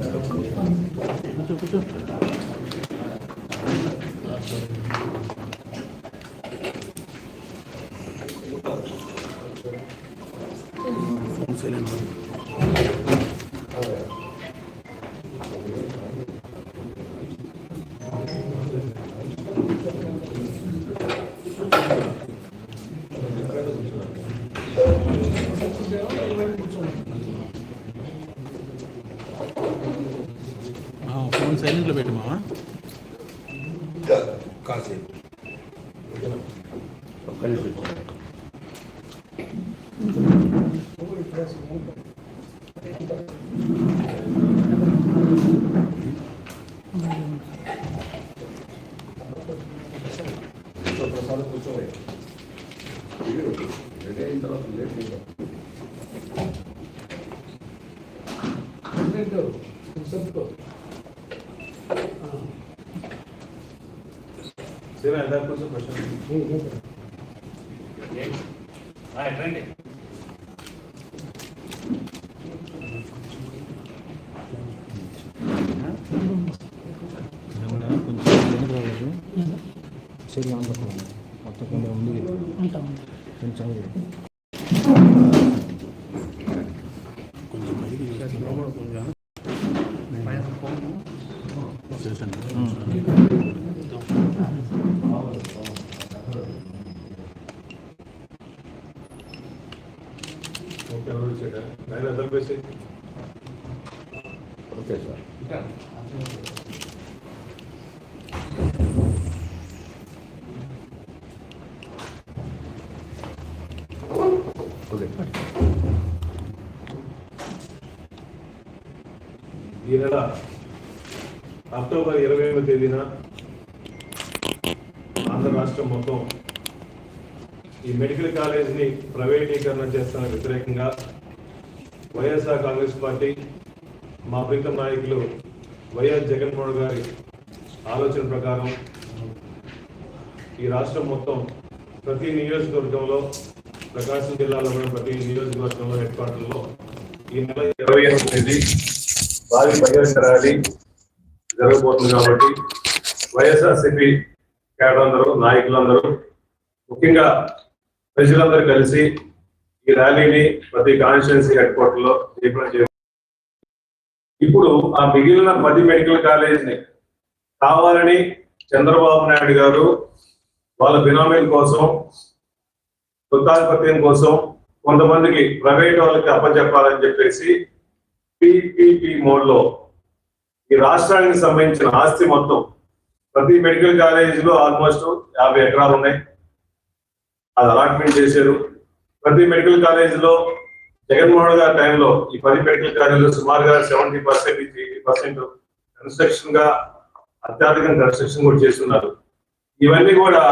그렇죠, 그렇죠. సైలెంట్లో పెట్టు మావా కాసేపు సేవ ఎంత కొంచెం ప్రశ్న కొంచెం వెనక్కి రావాలి సరిగా అందకుండా మొత్తం కొంచెం ముందుకు కొంచెం కొంచెం పైకి కొంచెం ఓకే సార్. ఈ నెల అక్టోబర్ ఇరవై ఎనిమిది తేదీన ఆంధ్ర రాష్ట్రం మొత్తం ఈ మెడికల్ కాలేజీని ప్రైవేటీకరణ చేస్తున్న వ్యతిరేకంగా వైఎస్ఆర్ కాంగ్రెస్ పార్టీ మా ప్రీతం నాయకులు వైఎస్ జగన్మోహన్ గారి ఆలోచన ప్రకారం ఈ రాష్ట్రం మొత్తం ప్రతి నియోజకవర్గంలో ప్రకాశం జిల్లాలో ఉన్న ప్రతి నియోజకవర్గంలో హెడ్ క్వార్టర్లో ఈ నెల ఇరవై ఎనిమిది తేదీ భారీ బహిరంగ ర్యాలీ జరగబోతుంది కాబట్టి వైఎస్ఆర్సీపీ క్యాడర్ అందరూ నాయకులందరూ ముఖ్యంగా ప్రజలందరూ కలిసి ఈ ర్యాలీని ప్రతి కాన్స్టిట్యున్సీ హెడ్ క్వార్టర్లో చేయ ఇప్పుడు ఆ మిగిలిన పది మెడికల్ కాలేజీని కావాలని చంద్రబాబు నాయుడు గారు వాళ్ళ బినామీల కోసం వృత్తాధిపత్యం కోసం కొంతమందికి ప్రైవేట్ వాళ్ళకి అప్పచెప్పాలని చెప్పేసి పిపిపి మోడ్లో ఈ రాష్ట్రానికి సంబంధించిన ఆస్తి మొత్తం ప్రతి మెడికల్ కాలేజీలో ఆల్మోస్ట్ యాభై ఎకరాలు ఉన్నాయి. అది అలాట్మెంట్ చేశారు. ప్రతి మెడికల్ కాలేజీలో జగన్మోహన్ గారి టైంలో ఈ పది మెడికల్ కాలేజీలో సుమారుగా సెవెంటీ పర్సెంట్ ఎయిటీ పర్సెంట్ కన్స్ట్రక్షన్గా అత్యధికంగా కన్స్ట్రక్షన్ కూడా చేస్తున్నారు. ఇవన్నీ కూడా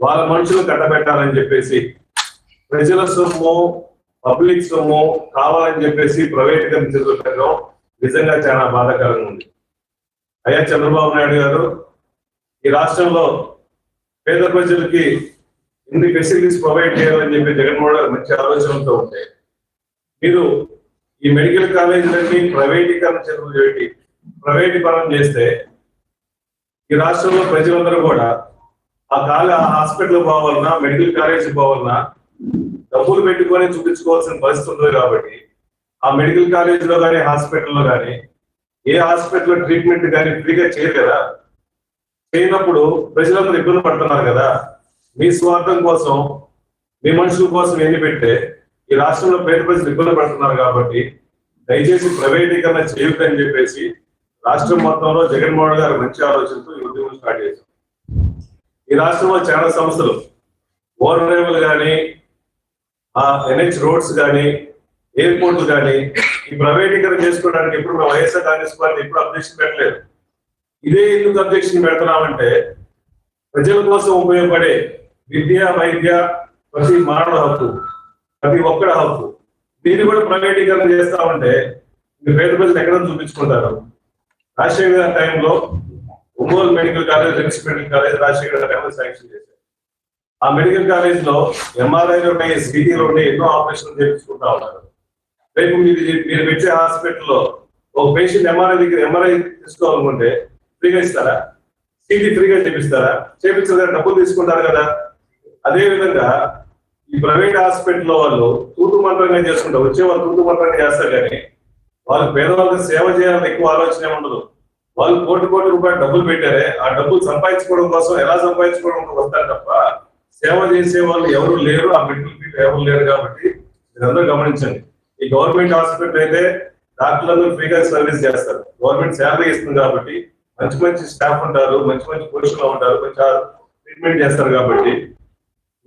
వాళ్ళ మనుషులు కట్టబెట్టాలని చెప్పేసి ప్రజల సొమ్ము పబ్లిక్ సొమ్ము కావాలని చెప్పేసి ప్రైవేటీకరణ పెట్టడం నిజంగా చాలా బాధాకరంగా ఉంది. అయ్యా చంద్రబాబు నాయుడు గారు ఈ రాష్ట్రంలో పేద ప్రజలకి ఇన్ని ఫెసిలిటీస్ ప్రొవైడ్ చేయాలని చెప్పి జగన్మోహన్ గారు మంచి ఆలోచనతో ఉంటే మీరు ఈ మెడికల్ కాలేజీలన్నీ ప్రైవేటీకరణ చర్యలు చేసి ప్రైవేటీకరణ చేస్తే ఈ రాష్ట్రంలో ప్రజలందరూ కూడా ఆ కాలే ఆ హాస్పిటల్ పోవాలన్నా మెడికల్ కాలేజ్ పోవాలన్నా డబ్బులు పెట్టుకొని చూపించుకోవాల్సిన పరిస్థితి ఉంది కాబట్టి ఆ మెడికల్ కాలేజ్లో కానీ హాస్పిటల్లో కానీ ఏ హాస్పిటల్ ట్రీట్మెంట్ కానీ ఫ్రీగా చేయరు కదా చేయనప్పుడు ప్రజలందరూ ఇబ్బంది పడుతున్నారు కదా. మీ స్వార్థం కోసం మీ మనుషుల కోసం ఎన్ని పెట్టే ఈ రాష్ట్రంలో పేద ప్రజలు ఇబ్బంది పడుతున్నారు కాబట్టి దయచేసి ప్రైవేటీకరణ చేయొద్దని చెప్పేసి రాష్ట్రం మొత్తంలో జగన్మోహన్ గారు మంచి ఆలోచనతో ఈ ఉద్యమం స్టార్ట్ చేశారు. ఈ రాష్ట్రంలో చాలా సంస్థలు ఓవర్ కానీ ఆ ఎన్హెచ్ రోడ్స్ కానీ ఎయిర్పోర్ట్లు కానీ ఈ ప్రైవేటీకరణ చేసుకోవడానికి ఎప్పుడు మేము వైఎస్ఆర్ కాంగ్రెస్ పార్టీ ఎప్పుడు అబ్జెక్షన్ పెట్టలేదు. ఇదే ఎందుకు అబ్జెక్షన్ పెడుతున్నామంటే ప్రజల కోసం ఉపయోగపడే విద్య వైద్య ప్రతి మానవ హక్కు ప్రతి ఒక్కడ హక్కు. దీన్ని కూడా ప్రైవేటీకరణ చేస్తా ఉంటే పేద ప్రజలు ఎక్కడ చూపించుకుంటారు? రాజశేఖర్ గారి టైంలో Ongole medical college RIMS medical college Rajasekhar గారి టైంలో శాంక్షన్ చేశారు? ఆ మెడికల్ కాలేజ్లో ఎంఆర్ఐలు ఉన్నాయి సిటీలు ఉన్నాయి ఎన్నో ఆపరేషన్లు చేయించుకుంటా ఉన్నారు. రేపు మీరు మీరు పెట్టే హాస్పిటల్లో ఒక పేషెంట్ ఎంఆర్ఐ దగ్గర ఎంఆర్ఐ తీసుకోవాలనుకుంటే ఫ్రీగా ఇస్తారా? సిటీ ఫ్రీగా చేపిస్తారా? చేపించారు డబ్బులు తీసుకుంటారు కదా. అదే విధంగా ఈ ప్రైవేట్ హాస్పిటల్ వాళ్ళు తూతు మంత్రంగా చేసుకుంటారు వచ్చే వాళ్ళు తూతు మంత్రంగా చేస్తారు కానీ వాళ్ళు పేదవాళ్ళకి సేవ చేయాలని ఎక్కువ ఆలోచన ఉండదు. వాళ్ళు కోటి కోటి రూపాయలు డబ్బులు పెట్టారే ఆ డబ్బులు సంపాదించుకోవడం కోసం ఎలా సంపాదించుకోవడం వస్తారు తప్ప సేవ చేసే వాళ్ళు ఎవరు లేరు ఆ మెడికల్ ఫీల్డ్ ఎవరు లేరు కాబట్టి మీరందరూ గమనించండి. ఈ గవర్నమెంట్ హాస్పిటల్ అయితే డాక్టర్లందరూ ఫ్రీగా సర్వీస్ చేస్తారు. గవర్నమెంట్ శాలరీ ఇస్తుంది కాబట్టి మంచి మంచి స్టాఫ్ ఉంటారు మంచి మంచి పొజిషన్ ఉంటారు కొంచెం ట్రీట్మెంట్ చేస్తారు కాబట్టి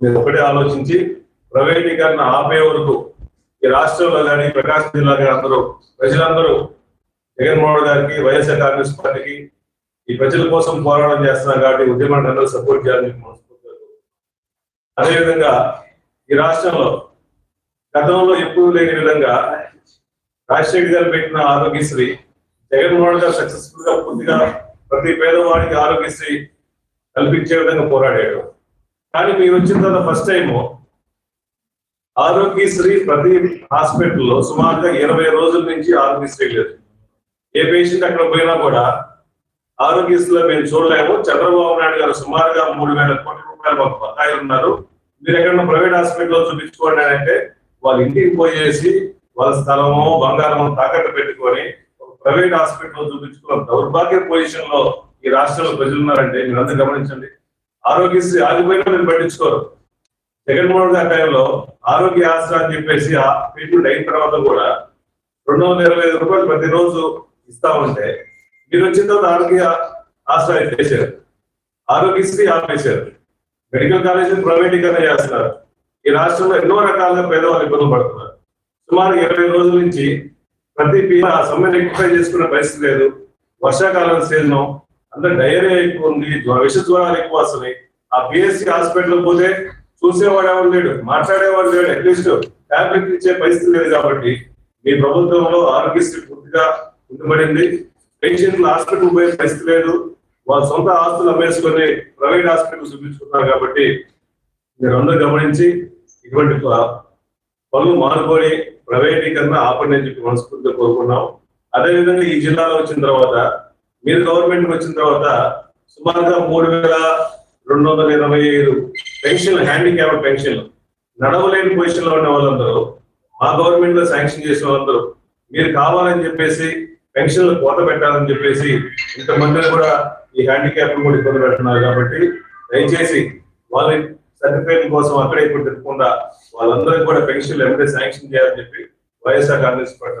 మీరు ఒకటే ఆలోచించి ప్రైవేటీకరణ ఆపే వరకు ఈ రాష్ట్రంలో కానీ ప్రకాశం జిల్లా కానీ అందరూ ప్రజలందరూ జగన్మోహన్ గారికి వైఎస్ఆర్ కాంగ్రెస్ పార్టీకి ఈ ప్రజల కోసం పోరాటం చేస్తున్నారు కాబట్టి ఉద్యమాన్ని అందరూ సపోర్ట్ చేయాలని మనస్ఫూర్తిగా అదేవిధంగా ఈ రాష్ట్రంలో గతంలో ఎప్పుడూ లేని విధంగా రాజశేఖర్ గారు పెట్టిన ఆరోగ్యశ్రీ జగన్మోహన్ గారు సక్సెస్ఫుల్గా పూర్తిగా ప్రతి పేదవాడికి ఆరోగ్యశ్రీ కల్పించే విధంగా పోరాడాడు. కానీ మీరు వచ్చిన తర్వాత ఫస్ట్ టైము ఆరోగ్యశ్రీ ప్రతి హాస్పిటల్లో సుమారుగా ఇరవై రోజుల నుంచి ఆరోగ్యశ్రీ లేదు. ఏ పేషెంట్ అక్కడ పోయినా కూడా ఆరోగ్యశ్రీలో మేము చూడలేము. చంద్రబాబు నాయుడు గారు సుమారుగా మూడు వేల కోట్ల రూపాయలు మాకు బకాయి ఉన్నారు. మీరు ఎక్కడన్నా ప్రైవేట్ హాస్పిటల్లో చూపించుకోండి అని అంటే వాళ్ళ ఇంటికి పోయేసి వాళ్ళ స్థలమో బంగారమో తాకట్టు పెట్టుకొని ఒక ప్రైవేట్ హాస్పిటల్లో చూపించుకున్న దౌర్భాగ్య పొజిషన్లో ఈ రాష్ట్రంలో ప్రజలు ఉన్నారంటే మీరందరూ గమనించండి. ఆరోగ్యశ్రీ ఆగిపోయినా మేము పట్టించుకోరు. జగన్మోహన్ గారి టైంలో ఆరోగ్య ఆసరా అని చెప్పేసి ఆ ట్రీట్మెంట్ అయిన తర్వాత కూడా రెండు వందల ఇరవై ఐదు రూపాయలు ప్రతిరోజు ఇస్తా ఉంటే మీరు వచ్చిన తర్వాత ఆరోగ్య ఆసరా ఎత్తేసారు. ఆరోగ్యశ్రీ ఆపేశారు. మెడికల్ కాలేజ్ ప్రైవేటీకరణ చేస్తున్నారు. ఈ రాష్ట్రంలో ఎన్నో రకాలుగా పేదవాళ్ళు ఇబ్బందులు పడుతున్నారు. సుమారు ఇరవై రోజుల నుంచి ప్రతి పీ ఆ సమ్మె రెక్టిఫై చేసుకునే పరిస్థితి లేదు. వర్షాకాలం సీజన్ అంటే డయేరియా ఎక్కువ ఉంది విష జ్వరాలు ఎక్కువ వస్తున్నాయి ఆ పిఎస్సి హాస్పిటల్ పోతే చూసేవాడు ఎవరు లేడు మాట్లాడేవాడు లేడు అట్లీస్ట్ టాబ్లెట్ ఇచ్చే పరిస్థితి లేదు కాబట్టి మీ ప్రభుత్వంలో ఆరోగ్యశ్రీ పూర్తిగా ఉండబడింది. పేషెంట్లు హాస్పిటల్ పోయే పరిస్థితి లేదు. వాళ్ళ సొంత ఆస్తులు అమ్మేసుకొని ప్రైవేట్ హాస్పిటల్ చూపించుకున్నారు కాబట్టి మీరు అందరూ గమనించి ఇటువంటి పనులు మానుకొని ప్రైవేటీకరణ ఆపండి అని చెప్పి మనస్ఫూర్తిగా కోరుకున్నాం అదేవిధంగా ఈ జిల్లాలో వచ్చిన తర్వాత మీరు గవర్నమెంట్ వచ్చిన తర్వాత సుమారుగా మూడు వేల రెండు వందల ఇరవై ఐదు పెన్షన్లు హ్యాండిక్యాప్ పెన్షన్లు నడవలేని పొజిషన్లో ఉన్న వాళ్ళందరూ మా గవర్నమెంట్లో శాంక్షన్ చేసిన వాళ్ళందరూ మీరు కావాలని చెప్పేసి పెన్షన్లు కోత పెట్టాలని చెప్పేసి ఇంతమందిని కూడా ఈ హ్యాండిక్యాప్ కూడా ఇబ్బంది పెడుతున్నారు కాబట్టి దయచేసి వాళ్ళ సర్టిఫికేట్ కోసం అక్కడే ఇప్పుడు తిప్పకుండా వాళ్ళందరికీ కూడా పెన్షన్లు ఎంటే శాంక్షన్ చేయాలని చెప్పి వైఎస్ఆర్ కాంగ్రెస్ పార్టీ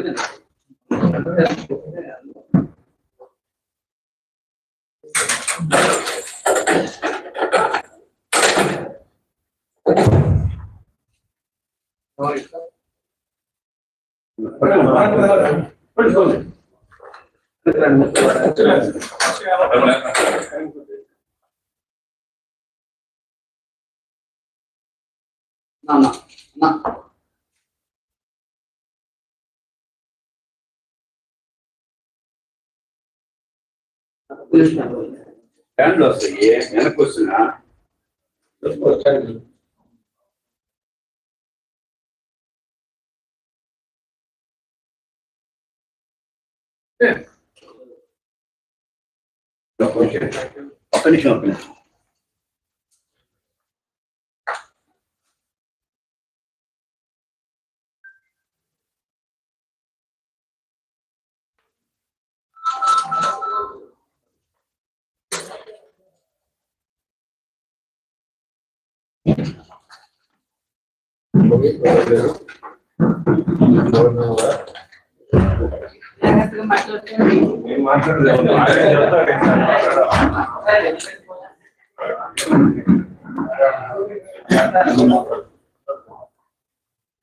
జరగండి సార్. దగ్గర జరగండి. దగ్గర జరగండి. పడుతుంది. పడుకోండి. నాన్న నా ఫ్యాన్లు వస్తాయి వెనక్కి వస్తున్నా ఒక్క నిమిషం ఒక్క నిమిషం మాట్లాడలేదు